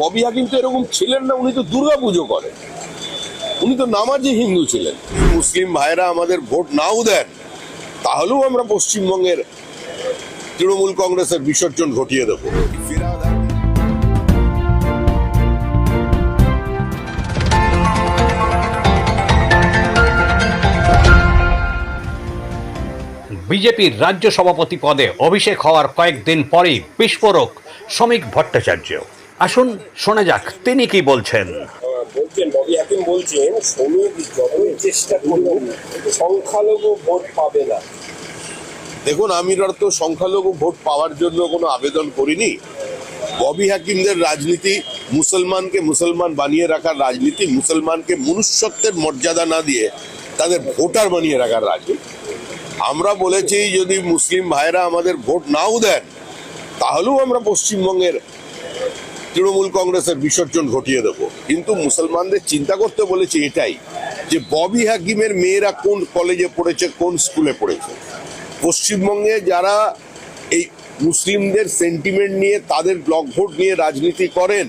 ববি হাকিম তো এরকম ছিলেন না উনি তো দুর্গা পুজো করেন। উনি তো নামাজি হিন্দু ছিলেন। মুসলিম ভাইরা আমাদের ভোট নাও দেন তাহলেও আমরা পশ্চিমবঙ্গের তৃণমূল কংগ্রেসের বিসর্জন ঘটিয়ে দেবো। বিজেপির রাজ্য সভাপতি পদে অভিষেক হওয়ার কয়েকদিন পরেই বিস্ফোরক শ্রমিক ভট্টাচার্য। আসুন শোনা যাক তিনি কি বলছেন? বলছেন ববি হাকিম বলছেন শ্রমিক যতই চেষ্টা করুন সংখ্যালঘু ভোট পাবে না। দেখুন আমি তো সংখ্যালঘু ভোট পাওয়ার জন্য কোনো আবেদন করিনি। ববি হাকিমদের রাজনীতি মুসলমানকে মুসলমান বানিয়ে রাখার রাজনীতি মুসলমানকে মনুষ্যত্বের মর্যাদা না দিয়ে তাদের ভোটার বানিয়ে রাখার রাজনীতি। আমরা বলেছি যদি মুসলিম ভাইরা আমাদের ভোট নাও দেন তাহলেও আমরা পশ্চিমবঙ্গের তৃণমূল কংগ্রেসের বিসর্জন ঘটিয়ে দেবো। কিন্তু মুসলমানদের চিন্তা করতে বলেছে এটাই, যে ববি হাকিমের মেয়েরা কোন কলেজে পড়েছে, কোন স্কুলে পড়েছে। পশ্চিমবঙ্গে যারা এই মুসলিমদের সেন্টিমেন্ট নিয়ে, তাদের ব্লক ভোট নিয়ে রাজনীতি করেন,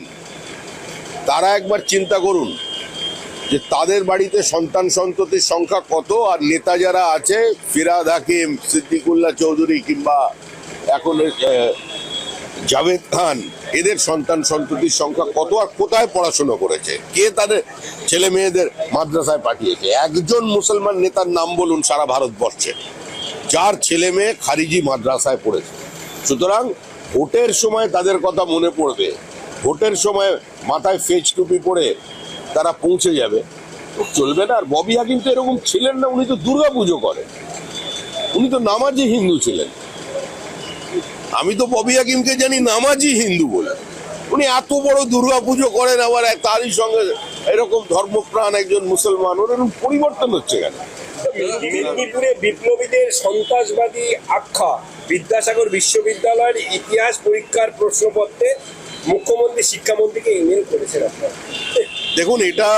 তারা একবার চিন্তা করুন, যে তাদের বাড়িতে সন্তান সন্ততির সংখ্যা কত, আর নেতা যারা আছে, ফিরাদ হাকিম, সিদ্দিকুল্লাহ চৌধুরী কিংবা এখন জাভেদ খান, এদের সন্তান সন্ততির সংখ্যা কত আর কোথায় পড়াশুনো করেছে? কে তাদের ছেলে মেয়েদের মাদ্রাসায় পাঠিয়েছে? একজন মুসলমান নেতার নাম বলুন, সারা ভারতবর্ষে। যার ছেলে মেয়ে খারিজি মাদ্রাসায় পড়েছে। সুতরাং ভোটের সময় তাদের কথা মনে পড়বে। ভোটের সময় মাথায় ফেজ টুপি পরে তারা পৌঁছে যাবে। চলবে না। আর ববি কিন্তু এরকম ছিলেন না, উনি তো দুর্গা পুজো করেন। উনি তো নামাজি হিন্দু ছিলেন। আমি তো ববি হাকিমকে জানি নামাজি হিন্দু বলে। উনি এত বড় দুর্গা পুজো করেন আবার এক- তারই সঙ্গে এরকম ধর্মপ্রাণ একজন মুসলমান ওর পরিবর্তন হচ্ছে কেন? মেদিনীপুরে বিপ্লবীদের সন্ত্রাসবাদী আখ্যা বিদ্যাসাগর বিশ্ববিদ্যালয়ের ইতিহাস পরীক্ষার প্রশ্নপত্রে মুখ্যমন্ত্রী শিক্ষামন্ত্রীকে ইমেল করেছেন আপনার। দেখুন এটা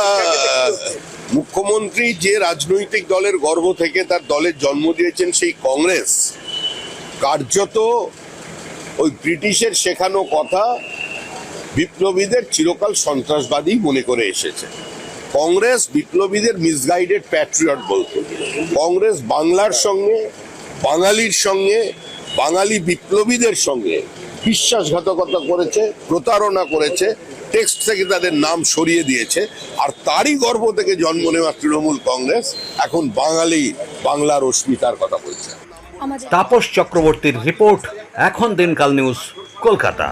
মুখ্যমন্ত্রী যে রাজনৈতিক দলের গর্ব থেকে তার দলের জন্ম দিয়েছেন সেই কংগ্রেস। কার্যত ওই ব্রিটিশের শেখানো কথা বিপ্লবীদের চিরকাল সন্ত্রাসবাদী মনে করে এসেছে। কংগ্রেস বিপ্লবীদের মিসগাইডেড প্যাট্রিয়ট বলতো। কংগ্রেস বাংলার সঙ্গে, বাঙালির সঙ্গে, বাঙালি বিপ্লবীদের সঙ্গে বিশ্বাসঘাতকতা করেছে, প্রতারণা করেছে টেক্সট থেকে তাদের নাম সরিয়ে দিয়েছে, আর তারই গর্ব থেকে জন্ম নেওয়া তৃণমূল কংগ্রেস এখন বাঙালি বাংলার অস্মিতার কথা বলছে। তাপস চক্রবর্তীর রিপোর্ট এখন দিনকাল নিউজ কলকাতা।